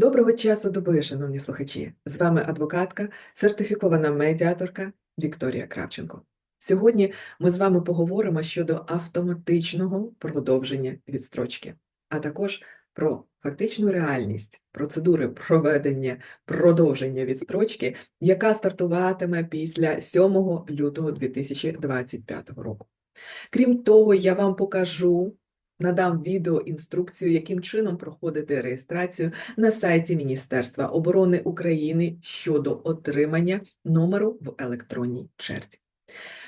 Доброго часу доби, шановні слухачі! З вами адвокатка, сертифікована медіаторка Вікторія Кравченко. Сьогодні ми з вами поговоримо щодо автоматичного продовження відстрочки, а також про фактичну реальність процедури проведення продовження відстрочки, яка стартуватиме після 7 лютого 2025 року. Крім того, я вам покажу надам відеоінструкцію, яким чином проходити реєстрацію на сайті Міністерства оборони України щодо отримання номеру в електронній черзі.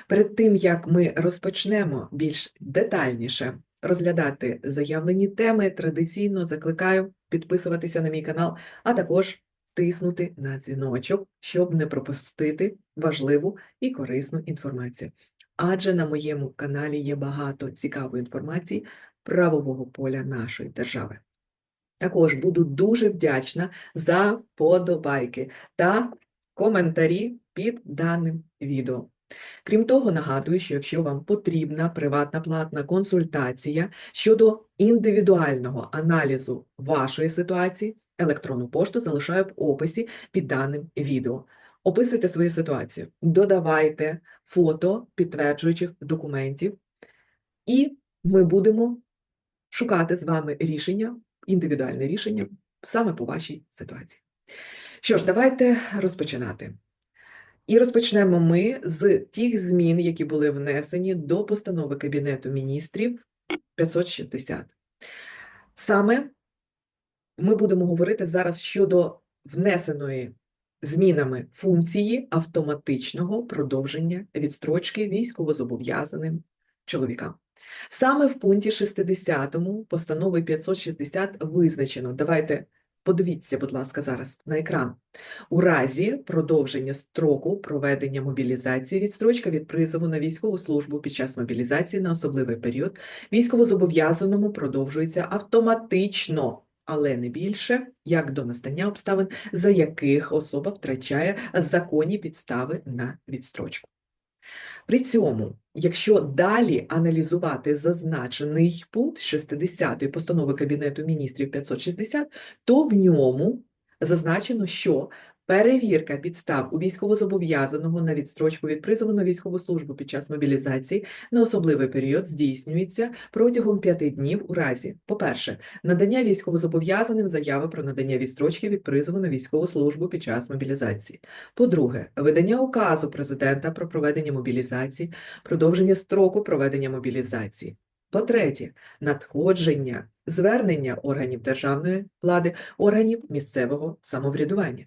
Перед тим як ми розпочнемо більш детальніше розглядати заявлені теми, традиційно закликаю підписуватися на мій канал, а також тиснути на дзвіночок, щоб не пропустити важливу і корисну інформацію. Адже на моєму каналі є багато цікавої інформації правового поля нашої держави. Також буду дуже вдячна за вподобайки та коментарі під даним відео. Крім того, нагадую, що якщо вам потрібна приватна платна консультація щодо індивідуального аналізу вашої ситуації, електронну пошту залишаю в описі під даним відео. Описуйте свою ситуацію, додавайте фото підтверджуючих документів, і ми будемо шукати з вами рішення, індивідуальне рішення саме по вашій ситуації. Що ж, давайте розпочинати. І розпочнемо ми з тих змін, які були внесені до постанови Кабінету міністрів 560. Саме ми будемо говорити зараз щодо внесеної змінами функції автоматичного продовження відстрочки військовозобов'язаним чоловікам. Саме в пункті 60 постанови 560 визначено. Давайте подивіться, будь ласка, зараз на екран. У разі продовження строку проведення мобілізації відстрочка від призову на військову службу під час мобілізації на особливий період військовозобов'язаному продовжується автоматично. Але не більше, як до настання обставин, за яких особа втрачає законні підстави на відстрочку. При цьому, якщо далі аналізувати зазначений пункт 60 постанови Кабінету міністрів 560, то в ньому зазначено, що перевірка підстав у військовозобов'язаного на відстрочку від призову на військову службу під час мобілізації на особливий період здійснюється протягом п'яти днів у разі, по-перше, надання військовозобов'язаним заяви про надання відстрочки від призову на військову службу під час мобілізації. По-друге, видання указу президента про проведення мобілізації, продовження строку проведення мобілізації. По-третє, надходження, звернення органів державної влади, органів місцевого самоврядування.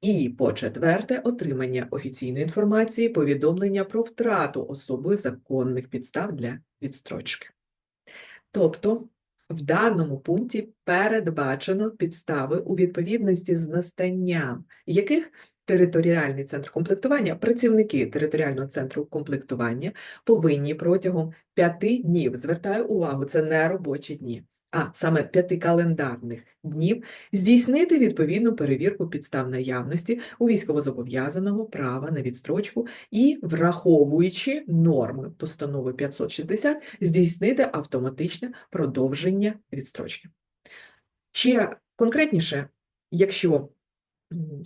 І по-четверте, отримання офіційної інформації, повідомлення про втрату особою законних підстав для відстрочки. Тобто, в даному пункті передбачено підстави у відповідності з настанням яких територіальний центр комплектування, працівники територіального центру комплектування повинні протягом п'яти днів, звертаю увагу, це не робочі дні, а саме п'яти календарних днів здійснити відповідну перевірку підстав наявності у військовозобов'язаного права на відстрочку і, враховуючи норми постанови 560, здійснити автоматичне продовження відстрочки. Ще конкретніше, якщо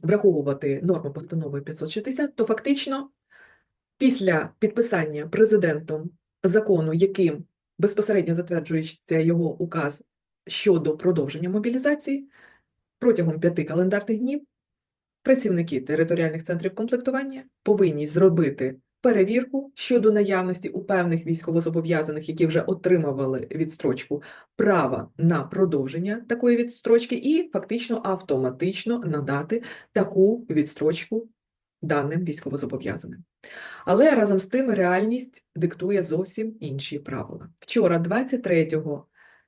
враховувати норму постанови 560, то фактично після підписання президентом закону, яким безпосередньо затверджується його указ щодо продовження мобілізації, протягом п'яти календарних днів. Працівники територіальних центрів комплектування повинні зробити перевірку щодо наявності у певних військовозобов'язаних, які вже отримували відстрочку, права на продовження такої відстрочки, і фактично автоматично надати таку відстрочку даним військовозобов'язаним. Але разом з тим реальність диктує зовсім інші правила. Вчора, 23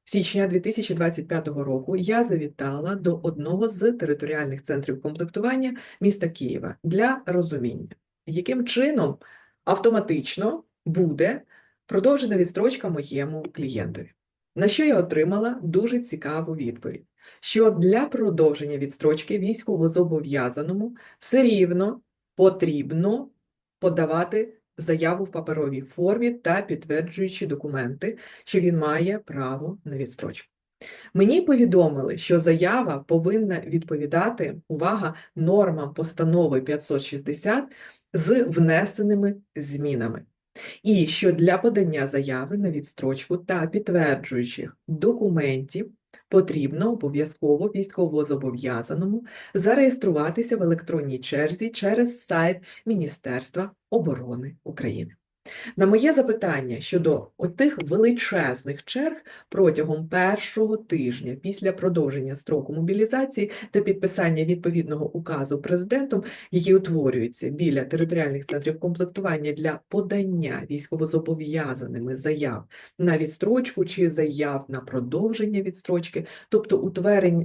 січня 2025 року, я завітала до одного з територіальних центрів комплектування міста Києва для розуміння, яким чином автоматично буде продовжена відстрочка моєму клієнтові. На що я отримала дуже цікаву відповідь, що для продовження відстрочки військовозобов'язаному все рівно потрібно подавати заяву в паперовій формі та підтверджуючи документи, що він має право на відстрочку. Мені повідомили, що заява повинна відповідати, увага, нормам постанови 560 з внесеними змінами. І що для подання заяви на відстрочку та підтверджуючих документів потрібно обов'язково військовозобов'язаному зареєструватися в електронній черзі через сайт Міністерства оборони України. На моє запитання щодо отих величезних черг протягом першого тижня після продовження строку мобілізації та підписання відповідного указу президентом, який утворюється біля територіальних центрів комплектування для подання військовозобов'язаними заяв на відстрочку чи заяв на продовження відстрочки, тобто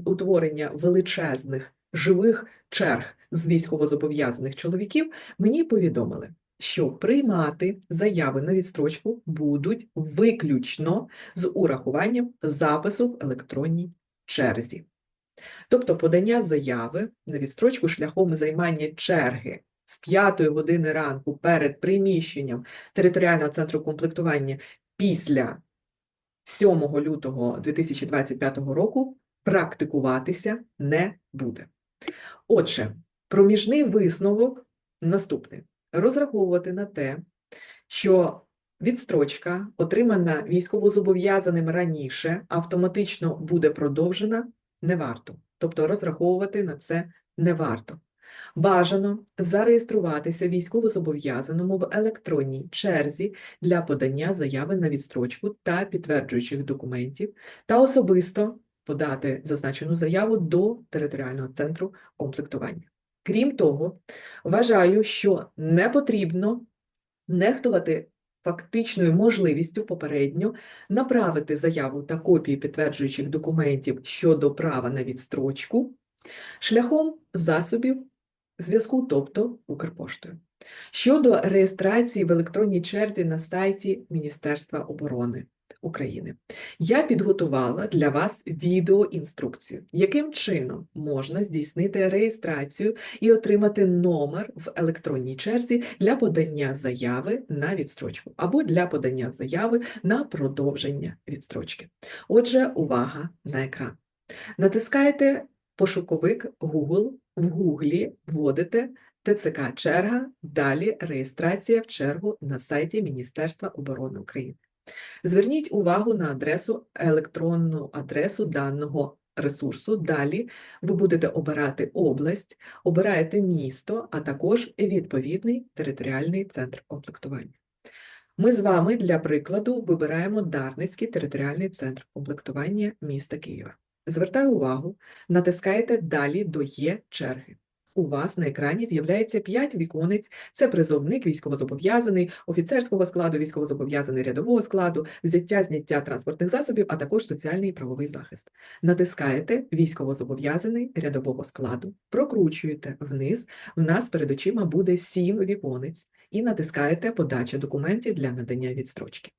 утворення величезних живих черг з військовозобов'язаних чоловіків, мені повідомили що приймати заяви на відстрочку будуть виключно з урахуванням запису в електронній черзі. Тобто подання заяви на відстрочку шляхом займання черги з 5 години ранку перед приміщенням територіального центру комплектування після 7 лютого 2025 року практикуватися не буде. Отже, проміжний висновок наступний розраховувати на те, що відстрочка, отримана військовозобов'язаним раніше, автоматично буде продовжена, не варто. Тобто розраховувати на це не варто. Бажано зареєструватися військовозобов'язаному в електронній черзі для подання заяви на відстрочку та підтверджуючих документів та особисто подати зазначену заяву до територіального центру комплектування. Крім того, вважаю, що не потрібно нехтувати фактичною можливістю попередньо направити заяву та копії підтверджуючих документів щодо права на відстрочку шляхом засобів зв'язку, тобто Укрпоштою. Щодо реєстрації в електронній черзі на сайті Міністерства оборони. України. Я підготувала для вас відеоінструкцію, яким чином можна здійснити реєстрацію і отримати номер в електронній черзі для подання заяви на відстрочку або для подання заяви на продовження відстрочки. Отже, увага на екран. Натискаєте пошуковик Google, в Гуглі вводите ТЦК черга, далі реєстрація в чергу на сайті Міністерства оборони України. Зверніть увагу на адресу, електронну адресу даного ресурсу. Далі ви будете обирати область, обираєте місто, а також відповідний територіальний центр комплектування. Ми з вами для прикладу вибираємо Дарницький територіальний центр комплектування міста Києва. Звертаю увагу, натискаєте Далі до Є черги у вас на екрані з'являється 5 віконець. Це призовник, військовозобов'язаний, офіцерського складу, військовозобов'язаний рядового складу, взяття, зняття транспортних засобів, а також соціальний і правовий захист. Натискаєте військовозобов'язаний рядового складу, прокручуєте вниз. В нас перед очима буде 7 віконець, і натискаєте Подача документів для надання відстрочки.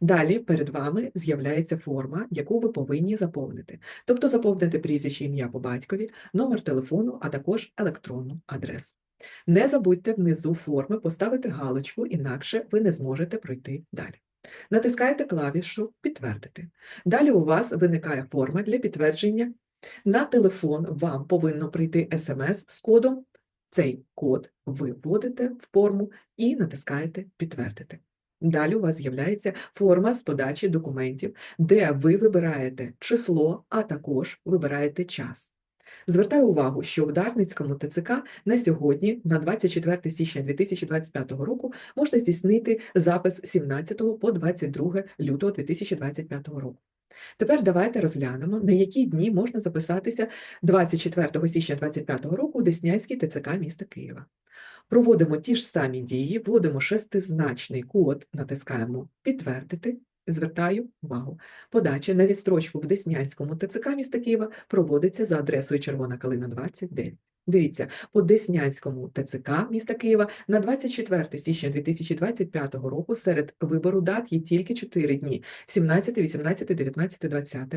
Далі перед вами з'являється форма, яку ви повинні заповнити. Тобто заповнити прізвище ім'я по батькові, номер телефону, а також електронну адресу. Не забудьте внизу форми поставити галочку, інакше ви не зможете пройти далі. Натискаєте клавішу Підтвердити. Далі у вас виникає форма для підтвердження. На телефон вам повинно прийти смс з кодом. Цей код ви вводите в форму і натискаєте Підтвердити. Далі у вас з'являється форма з подачі документів, де ви вибираєте число, а також вибираєте час. Звертаю увагу, що в Дарницькому ТЦК на сьогодні, на 24 січня 2025 року, можна здійснити запис з 17 по 22 лютого 2025 року. Тепер давайте розглянемо, на які дні можна записатися 24 січня 2025 року у Деснянський ТЦК міста Києва. Проводимо ті ж самі дії, вводимо шестизначний код, натискаємо Підтвердити. Звертаю увагу. Подача на відстрочку в Деснянському ТЦК міста Києва проводиться за адресою Червона Калина 29. Дивіться, по Деснянському ТЦК міста Києва на 24 січня 2025 року серед вибору дат є тільки 4 дні: 17, 18, 19, 20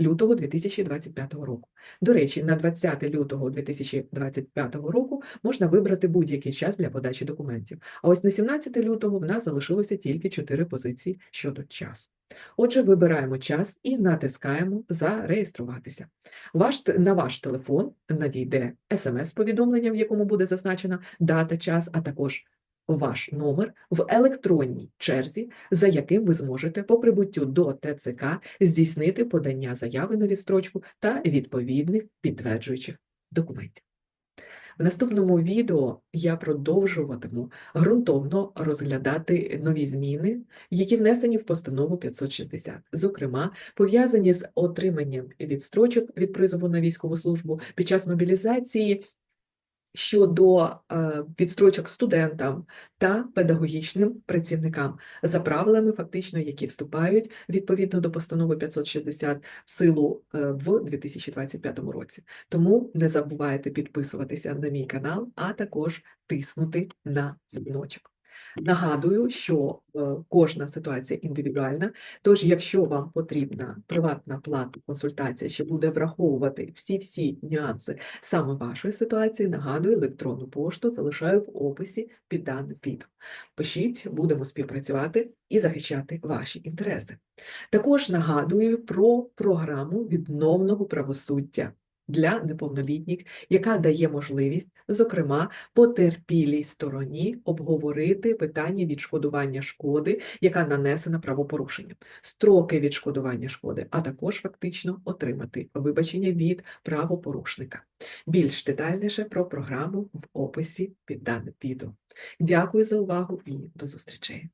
лютого 2025 року. До речі, на 20 лютого 2025 року можна вибрати будь-який час для подачі документів. А ось на 17 лютого в нас залишилося тільки 4 позиції щодо часу. Отже, вибираємо час і натискаємо Зареєструватися. Ваш, на ваш телефон надійде смс-повідомлення, в якому буде зазначена дата, час, а також ваш номер в електронній черзі, за яким ви зможете по прибуттю до ТЦК здійснити подання заяви на відстрочку та відповідних підтверджуючих документів. В наступному відео я продовжуватиму ґрунтовно розглядати нові зміни, які внесені в постанову 560, зокрема, пов'язані з отриманням відстрочок від призову на військову службу під час мобілізації щодо е, відстрочок студентам та педагогічним працівникам за правилами, фактично, які вступають відповідно до постанови 560 в силу е, в 2025 році. Тому не забувайте підписуватися на мій канал, а також тиснути на дзвіночок. Нагадую, що е, кожна ситуація індивідуальна, тож якщо вам потрібна приватна платна консультація, що буде враховувати всі-всі нюанси саме вашої ситуації, нагадую, електронну пошту залишаю в описі під даним відео. Пишіть, будемо співпрацювати і захищати ваші інтереси. Також нагадую про програму відновного правосуддя для неповнолітніх, яка дає можливість, зокрема, потерпілій стороні обговорити питання відшкодування шкоди, яка нанесена правопорушенням, строки відшкодування шкоди, а також фактично отримати вибачення від правопорушника. Більш детальніше про програму в описі під даним відео. Дякую за увагу і до зустрічей!